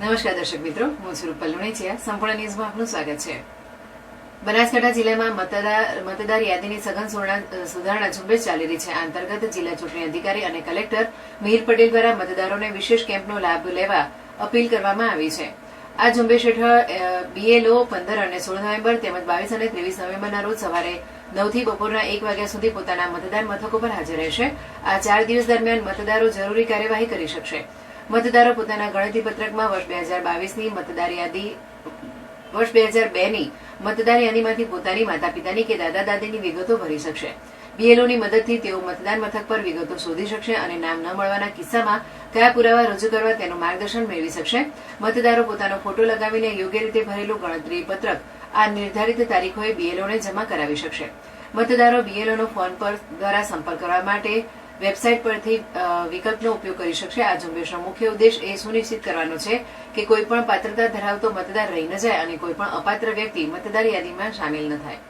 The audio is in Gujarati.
નમસ્કાર દર્શક મિત્રો, હું સ્વરૂપ રૂપલ સંપૂર્ણ ન્યૂઝમાં આપનું સ્વાગત છે. બનાસકાંઠા જિલ્લામાં મતદાર યાદીની સઘન સુધારણા ઝુંબેશ ચાલી રહી છે. આ અંતર્ગત જિલ્લા ચૂંટણી અધિકારી અને કલેક્ટર મિહિર પટેલ દ્વારા મતદારોને વિશેષ કેમ્પનો લાભ લેવા અપીલ કરવામાં આવી છે. આ ઝુંબેશ હેઠળ બીએલઓ પંદર અને સોળ નવેમ્બર તેમજ બાવીસ અને ત્રેવીસ નવેમ્બરના રોજ સવારે નવથી બપોરના એક વાગ્યા સુધી પોતાના મતદાન મથકો પર હાજર રહેશે. આ ચાર દિવસ દરમિયાન મતદારો જરૂરી કાર્યવાહી કરી શકશે. મતદારો પોતાના ગણતરી પત્રકમાં વર્ષ બે હજાર બાવીસની મતદાર યાદી, વર્ષ બે હજાર બેની મતદાર યાદીમાંથી પોતાની માતા પિતાની કે દાદા દાદીની વિગતો ભરી શકશે. બીએલઓની મદદથી તેઓ મતદાન મથક પર વિગતો શોધી શકશે અને નામ ન મળવાના કિસ્સામાં કયા પુરાવા રજૂ કરવા તેનું માર્ગદર્શન મેળવી શકશે. મતદારો પોતાનો ફોટો લગાવીને યોગ્ય રીતે ભરેલું ગણતરી પત્રક આ નિર્ધારિત તારીખોએ બીએલઓને જમા કરાવી શકશે. મતદારો બીએલઓનો ફોન પર દ્વારા સંપર્ક કરવા માટે વેબસાઇટ પરથી વિકલ્પનો ઉપયોગ કરી શકશે. આ ઝુંબેશનો મુખ્ય ઉદ્દેશ એ સુનિશ્ચિત કરવાનો છે કે કોઈપણ પાત્રતા ધરાવતો મતદાર રહી ન જાય અને કોઈપણ અપાત્ર વ્યક્તિ મતદાર યાદીમાં સામેલ ન થાય.